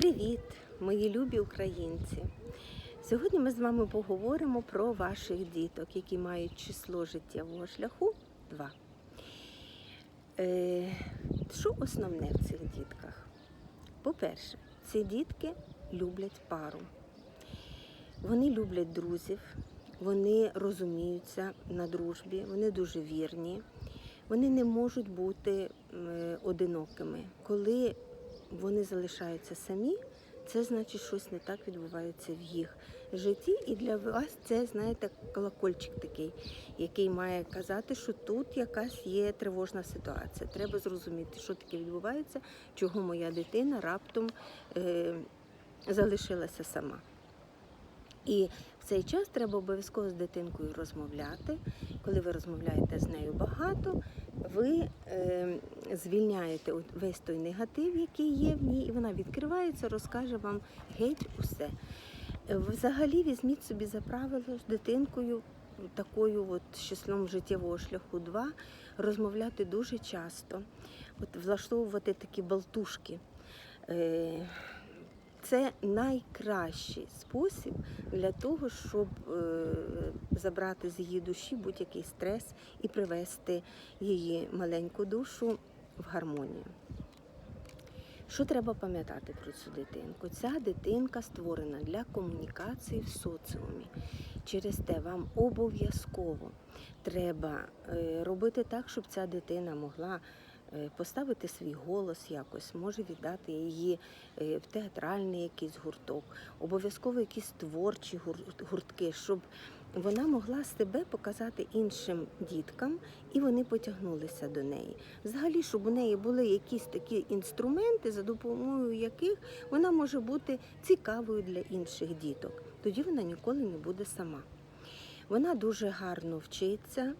Привіт, мої любі українці! Сьогодні ми з вами поговоримо про ваших діток, які мають число життєвого шляху 2. Е, що основне в цих дітках? По-перше, ці дітки люблять пару. Вони люблять друзів, вони розуміються на дружбі, вони дуже вірні, вони не можуть бути е, одинокими. Коли вони залишаються самі, це значить, щось не так відбувається в їх житті. І для вас це, знаєте, колокольчик такий, який має казати, що тут якась є тривожна ситуація. Треба зрозуміти, що таке відбувається, чого моя дитина раптом е, залишилася сама. І цей час треба обов'язково з дитинкою розмовляти. Коли ви розмовляєте з нею багато, ви е, звільняєте весь той негатив, який є в ній, і вона відкривається, розкаже вам геть усе. Е, Взагалі візьміть собі за правило з дитинкою, такою от числом життєвого шляху 2, розмовляти дуже часто, от влаштовувати такі болтушки. Це найкращий спосіб для того, щоб е, забрати з її душі будь-який стрес і привести її маленьку душу в гармонію. Що треба пам'ятати про цю дитинку? Ця дитинка створена для комунікації в соціумі. Через те вам обов'язково треба е, робити так, щоб ця дитина могла поставити свій голос якось, може віддати її е, в театральний якийсь гурток, обов'язково якісь творчі гуртки, щоб вона могла себе показати іншим діткам, і вони потягнулися до неї. Взагалі, щоб у неї були якісь такі інструменти, за допомогою яких вона може бути цікавою для інших діток. Тоді вона ніколи не буде сама. Вона дуже гарно вчиться.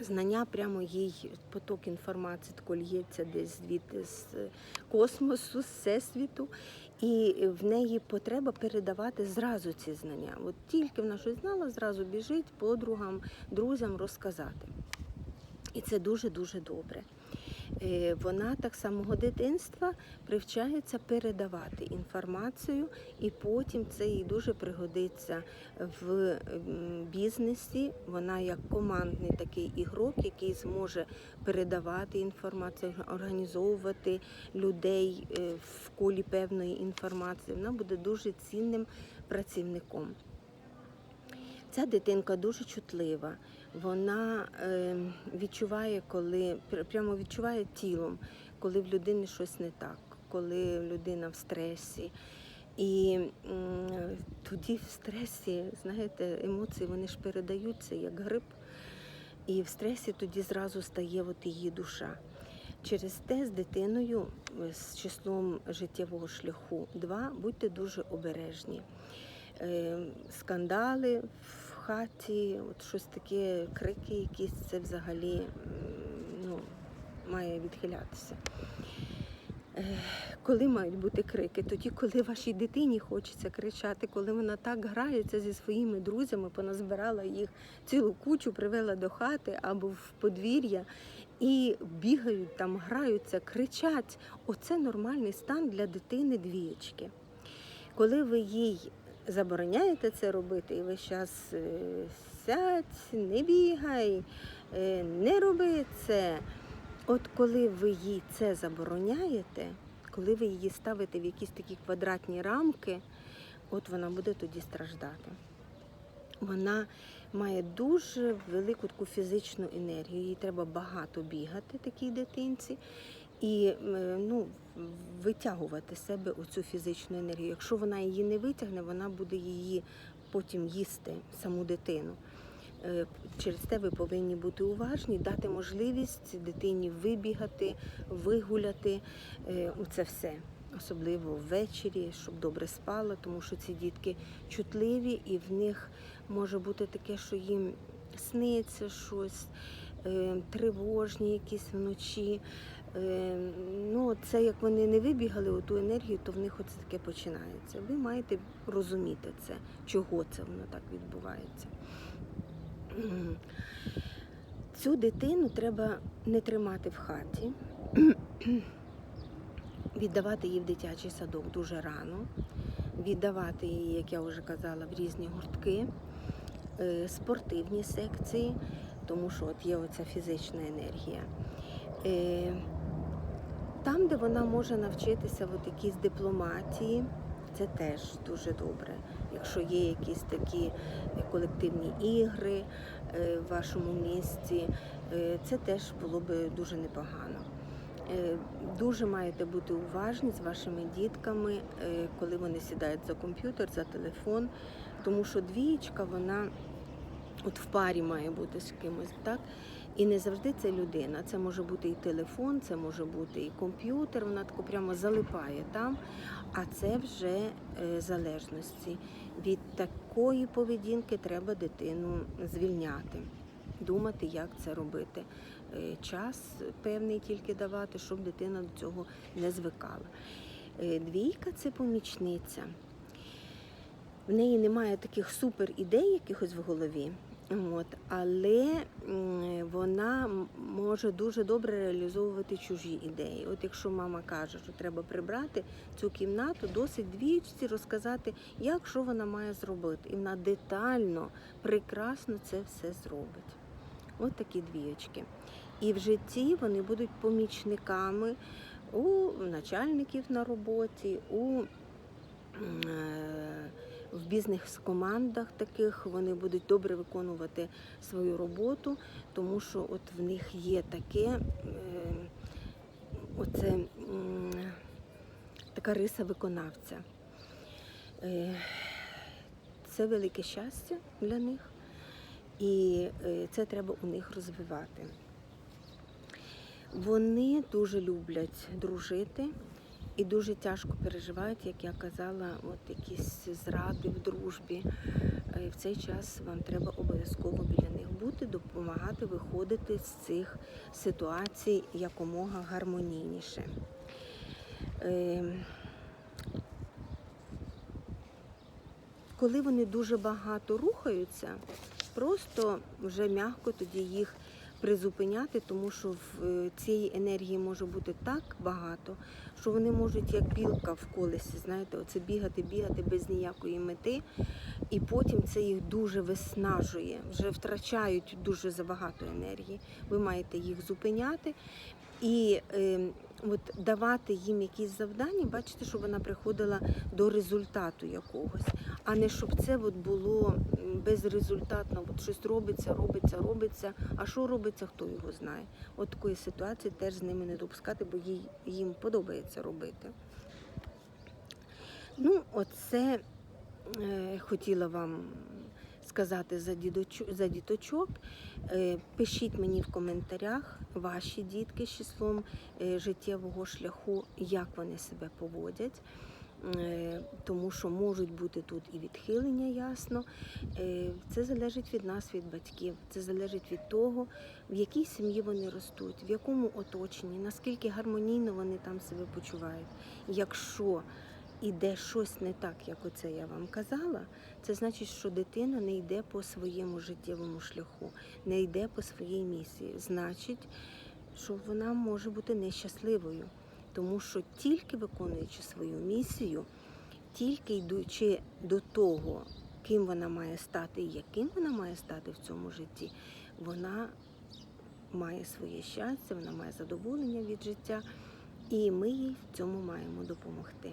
Знання прямо їй поток інформації тако л'ється десь звідти з космосу, з всесвіту, і в неї потреба передавати зразу ці знання. От тільки вона щось знала, зразу біжить подругам, друзям розказати. І це дуже-дуже добре. Е, Вона так самого дитинства привчається передавати інформацію, і потім це їй дуже пригодиться в бізнесі. Вона як командний такий ігрок, який зможе передавати інформацію, організовувати людей е, в колі певної інформації. Вона буде дуже цінним працівником. Ця дитинка дуже чутлива. Вона е, відчуває, коли прямо відчуває тілом, коли в людини щось не так, коли людина в стресі. І тоді в стресі, знаєте, емоції вони ж передаються як грип. І в стресі тоді зразу стає от її душа. Через те з дитиною е, з числом життєвого шляху 2 будьте дуже обережні. Е, Скандали хаті, от щось таке, крики якісь, це взагалі ну, має відхилятися. Коли мають бути крики? Тоді, коли вашій дитині хочеться кричати, коли вона так грається зі своїми друзями, поназбирала їх цілу кучу, привела до хати або в подвір'я і бігають там, граються, кричать. Оце нормальний стан для дитини двієчки. Коли ви їй забороняєте це робити, і ви зараз сядь, не бігай, е, не роби це. От коли ви їй це забороняєте, коли ви її ставите в якісь такі квадратні рамки, от вона буде тоді страждати. Вона має дуже велику таку фізичну енергію. Їй треба багато бігати такій дитинці і ну, витягувати з себе оцю фізичну енергію. Якщо вона її не витягне, вона буде її потім їсти, саму дитину. Е, Через те ви повинні бути уважні, дати можливість дитині вибігати, вигуляти е, це все. Особливо ввечері, щоб добре спала, тому що ці дітки чутливі і в них може бути таке, що їм сниться щось, е, тривожні якісь вночі. Е, Ну, це як вони не вибігали у ту енергію, то в них оце таке починається. Ви маєте розуміти це, чого це воно так відбувається. Цю дитину треба не тримати в хаті. віддавати її в дитячий садок дуже рано, віддавати її, як я вже казала, в різні гуртки, е, спортивні секції, тому що от є оця фізична енергія. Е, де вона може навчитися от якійсь дипломатії, це теж дуже добре. Якщо є якісь такі колективні ігри е, в вашому місті, е, це теж було би дуже непогано. Е, Дуже маєте бути уважні з вашими дітками, е, коли вони сідають за комп'ютер, за телефон, тому що двієчка, вона от в парі має бути з кимось, так? І не завжди це людина. Це може бути і телефон, це може бути і комп'ютер, вона тако прямо залипає там. А це вже е, залежності. Від такої поведінки треба дитину звільняти, думати, як це робити. Е, Час певний тільки давати, щоб дитина до цього не звикала. Е, Двійка це помічниця. В неї немає таких супер ідей якихось в голові. От, але вона може дуже добре реалізовувати чужі ідеї. От якщо мама каже, що треба прибрати цю кімнату, досить двічці розказати, як що вона має зробити. І вона детально, прекрасно це все зробить. От такі двієчки. І в житті вони будуть помічниками у начальників на роботі, у е, в бізнес-командах таких вони будуть добре виконувати свою роботу, тому що от в них є таке, оце, така риса виконавця. Е, Це велике щастя для них, і е, це треба у них розвивати. Вони дуже люблять дружити і дуже тяжко переживають, як я казала, от якісь зради в дружбі. Е, В цей час вам треба обов'язково біля них бути, допомагати виходити з цих ситуацій якомога гармонійніше. Е, Коли вони дуже багато рухаються, просто вже м'яко тоді їх призупиняти, тому що в е, цієї енергії може бути так багато, що вони можуть як білка в колесі, знаєте, оце бігати, бігати без ніякої мети, і потім це їх дуже виснажує, вже втрачають дуже забагато енергії. Ви маєте їх зупиняти і е, от давати їм якісь завдання, бачите, щоб вона приходила до результату якогось, а не щоб це от було безрезультатно. От щось робиться, робиться, робиться. А що робиться, хто його знає. От такої ситуації теж з ними не допускати, бо їй, їм подобається робити. Ну, оце е, хотіла вам сказати за, дідочу, за діточок. Е, пишіть мені в коментарях ваші дітки з числом е, життєвого шляху, як вони себе поводять. Е, Тому що можуть бути тут і відхилення, ясно. Е, Це залежить від нас, від батьків. Це залежить від того, в якій сім'ї вони ростуть, в якому оточенні, наскільки гармонійно вони там себе почувають. Якщо іде щось не так, як оце я вам казала, це значить, що дитина не йде по своєму життєвому шляху, не йде по своїй місії. Значить, що вона може бути нещасливою, тому що тільки виконуючи свою місію, тільки йдучи до того, ким вона має стати і яким вона має стати в цьому житті, вона має своє щастя, вона має задоволення від життя, і ми їй в цьому маємо допомогти.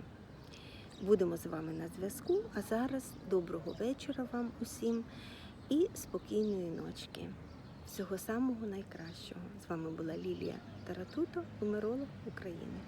Будемо з вами на зв'язку. А зараз доброго вечора вам усім і спокійної ночки. Всього самого найкращого. З вами була Лілія Таратуто, нумеролог України.